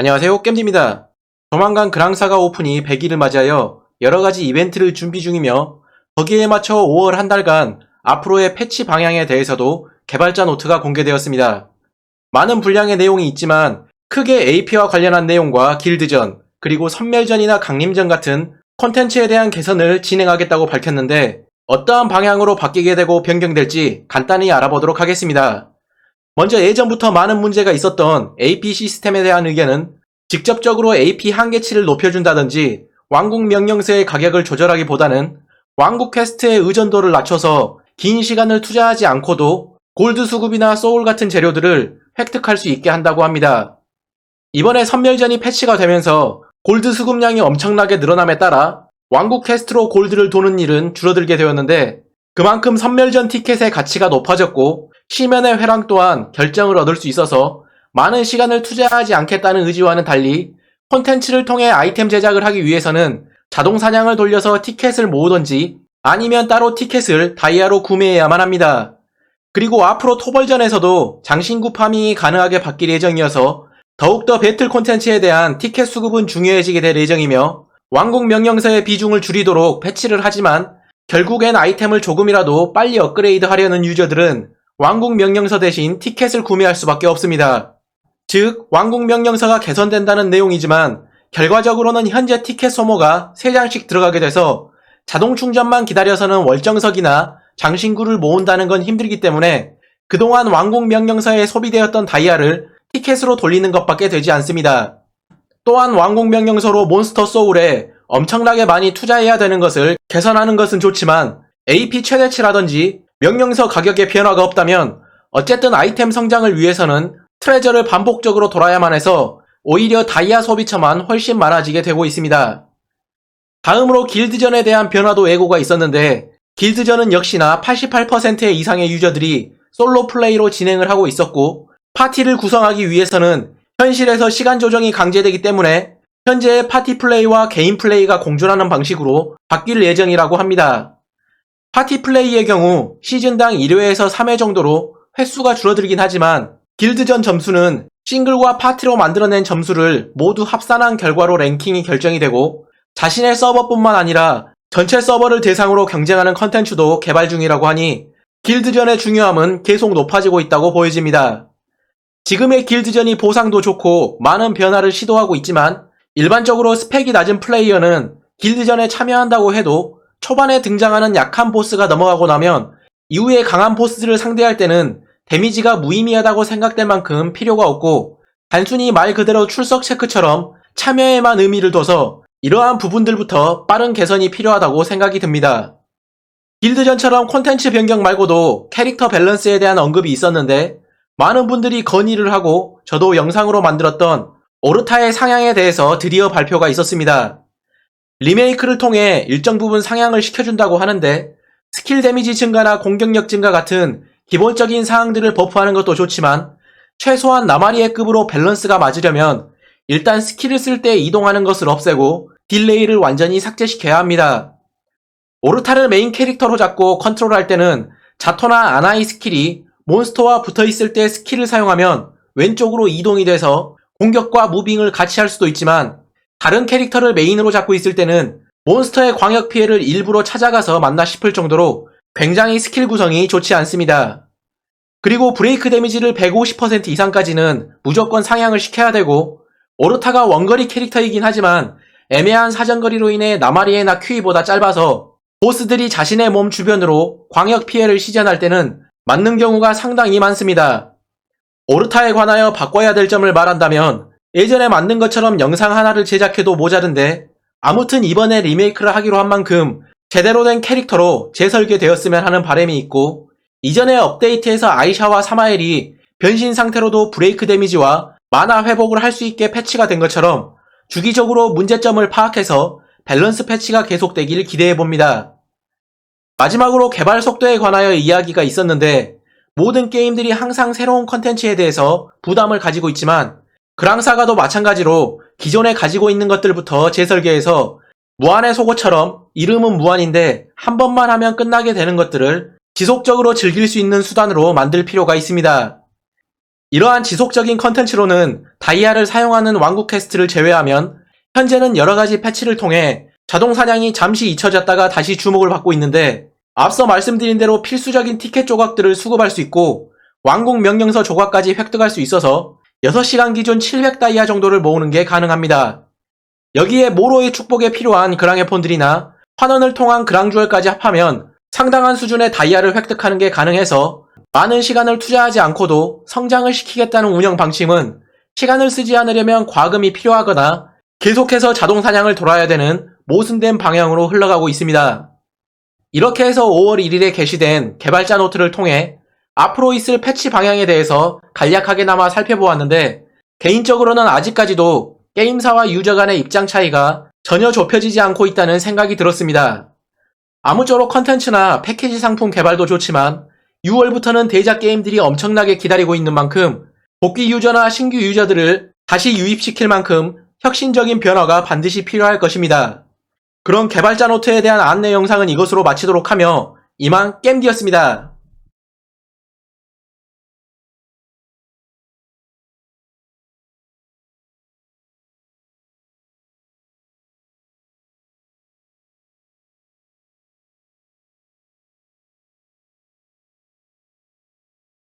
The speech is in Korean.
안녕하세요 겜디입니다. 조만간 그랑사가 오픈이 100일을 맞이하여 여러가지 이벤트를 준비 중이며 거기에 맞춰 5월 한 달간 앞으로의 패치 방향에 대해서도 개발자 노트가 공개되었습니다. 많은 분량의 내용이 있지만 크게 AP와 관련한 내용과 길드전 그리고 선멸전이나 강림전 같은 콘텐츠에 대한 개선을 진행하겠다고 밝혔는데 어떠한 방향으로 바뀌게 되고 변경될지 간단히 알아보도록 하겠습니다. 먼저 예전부터 많은 문제가 있었던 AP 시스템에 대한 의견은 직접적으로 AP 한계치를 높여준다든지 왕국 명령서의 가격을 조절하기보다는 왕국 퀘스트의 의존도를 낮춰서 긴 시간을 투자하지 않고도 골드 수급이나 소울 같은 재료들을 획득할 수 있게 한다고 합니다. 이번에 선멸전이 패치가 되면서 골드 수급량이 엄청나게 늘어남에 따라 왕국 퀘스트로 골드를 도는 일은 줄어들게 되었는데 그만큼 선멸전 티켓의 가치가 높아졌고 시면의 회랑 또한 결정을 얻을 수 있어서 많은 시간을 투자하지 않겠다는 의지와는 달리 콘텐츠를 통해 아이템 제작을 하기 위해서는 자동 사냥을 돌려서 티켓을 모으던지 아니면 따로 티켓을 다이아로 구매해야만 합니다. 그리고 앞으로 토벌전에서도 장신구 파밍이 가능하게 바뀔 예정이어서 더욱더 배틀 콘텐츠에 대한 티켓 수급은 중요해지게 될 예정이며 왕국 명령서의 비중을 줄이도록 패치를 하지만 결국엔 아이템을 조금이라도 빨리 업그레이드 하려는 유저들은 왕국 명령서 대신 티켓을 구매할 수밖에 없습니다. 즉, 왕국 명령서가 개선된다는 내용이지만 결과적으로는 현재 티켓 소모가 3장씩 들어가게 돼서 자동 충전만 기다려서는 월정석이나 장신구를 모은다는 건 힘들기 때문에 그동안 왕국 명령서에 소비되었던 다이아를 티켓으로 돌리는 것밖에 되지 않습니다. 또한 왕국 명령서로 몬스터 소울에 엄청나게 많이 투자해야 되는 것을 개선하는 것은 좋지만 AP 최대치라든지 명령서 가격에 변화가 없다면 어쨌든 아이템 성장을 위해서는 트레저를 반복적으로 돌아야만 해서 오히려 다이아 소비처만 훨씬 많아지게 되고 있습니다. 다음으로 길드전에 대한 변화도 예고가 있었는데 길드전은 역시나 88% 이상의 유저들이 솔로 플레이로 진행을 하고 있었고 파티를 구성하기 위해서는 현실에서 시간 조정이 강제되기 때문에 현재의 파티 플레이와 개인 플레이가 공존하는 방식으로 바뀔 예정이라고 합니다. 파티 플레이의 경우 시즌당 1회에서 3회 정도로 횟수가 줄어들긴 하지만 길드전 점수는 싱글과 파티로 만들어낸 점수를 모두 합산한 결과로 랭킹이 결정이 되고 자신의 서버뿐만 아니라 전체 서버를 대상으로 경쟁하는 컨텐츠도 개발 중이라고 하니 길드전의 중요함은 계속 높아지고 있다고 보여집니다. 지금의 길드전이 보상도 좋고 많은 변화를 시도하고 있지만 일반적으로 스펙이 낮은 플레이어는 길드전에 참여한다고 해도 초반에 등장하는 약한 보스가 넘어가고 나면 이후에 강한 보스들을 상대할 때는 데미지가 무의미하다고 생각될 만큼 필요가 없고 단순히 말 그대로 출석 체크처럼 참여에만 의미를 둬서 이러한 부분들부터 빠른 개선이 필요하다고 생각이 듭니다. 길드전처럼 콘텐츠 변경 말고도 캐릭터 밸런스에 대한 언급이 있었는데 많은 분들이 건의를 하고 저도 영상으로 만들었던 오르타의 상향에 대해서 드디어 발표가 있었습니다. 리메이크를 통해 일정 부분 상향을 시켜준다고 하는데 스킬 데미지 증가나 공격력 증가 같은 기본적인 사항들을 버프하는 것도 좋지만 최소한 나마리의 급으로 밸런스가 맞으려면 일단 스킬을 쓸 때 이동하는 것을 없애고 딜레이를 완전히 삭제시켜야 합니다. 오르타를 메인 캐릭터로 잡고 컨트롤할 때는 자토나 아나이 스킬이 몬스터와 붙어 있을 때 스킬을 사용하면 왼쪽으로 이동이 돼서 공격과 무빙을 같이 할 수도 있지만 다른 캐릭터를 메인으로 잡고 있을 때는 몬스터의 광역 피해를 일부러 찾아가서 만나 싶을 정도로 굉장히 스킬 구성이 좋지 않습니다. 그리고 브레이크 데미지를 150% 이상까지는 무조건 상향을 시켜야 되고 오르타가 원거리 캐릭터이긴 하지만 애매한 사정거리로 인해 나마리에나 큐이보다 짧아서 보스들이 자신의 몸 주변으로 광역 피해를 시전할 때는 맞는 경우가 상당히 많습니다. 오르타에 관하여 바꿔야 될 점을 말한다면 예전에 만든 것처럼 영상 하나를 제작해도 모자른데 아무튼 이번에 리메이크를 하기로 한 만큼 제대로 된 캐릭터로 재설계되었으면 하는 바람이 있고 이전에 업데이트에서 아이샤와 사마엘이 변신 상태로도 브레이크 데미지와 만화 회복을 할 수 있게 패치가 된 것처럼 주기적으로 문제점을 파악해서 밸런스 패치가 계속되길 기대해 봅니다. 마지막으로 개발 속도에 관하여 이야기가 있었는데 모든 게임들이 항상 새로운 컨텐츠에 대해서 부담을 가지고 있지만 그랑사가도 마찬가지로 기존에 가지고 있는 것들부터 재설계해서 무한의 속옷처럼 이름은 무한인데 한 번만 하면 끝나게 되는 것들을 지속적으로 즐길 수 있는 수단으로 만들 필요가 있습니다. 이러한 지속적인 컨텐츠로는 다이아를 사용하는 왕국 퀘스트를 제외하면 현재는 여러가지 패치를 통해 자동 사냥이 잠시 잊혀졌다가 다시 주목을 받고 있는데 앞서 말씀드린 대로 필수적인 티켓 조각들을 수급할 수 있고 왕국 명령서 조각까지 획득할 수 있어서 6시간 기준 700다이아 정도를 모으는 게 가능합니다. 여기에 모로의 축복에 필요한 그랑의 폰들이나 환원을 통한 그랑주얼까지 합하면 상당한 수준의 다이아를 획득하는 게 가능해서 많은 시간을 투자하지 않고도 성장을 시키겠다는 운영 방침은 시간을 쓰지 않으려면 과금이 필요하거나 계속해서 자동 사냥을 돌아야 되는 모순된 방향으로 흘러가고 있습니다. 이렇게 해서 5월 1일에 게시된 개발자 노트를 통해 앞으로 있을 패치 방향에 대해서 간략하게나마 살펴보았는데 개인적으로는 아직까지도 게임사와 유저 간의 입장 차이가 전혀 좁혀지지 않고 있다는 생각이 들었습니다. 아무쪼록 컨텐츠나 패키지 상품 개발도 좋지만 6월부터는 대작 게임들이 엄청나게 기다리고 있는 만큼 복귀 유저나 신규 유저들을 다시 유입시킬 만큼 혁신적인 변화가 반드시 필요할 것입니다. 그럼 개발자 노트에 대한 안내 영상은 이것으로 마치도록 하며 이만 겜디였습니다.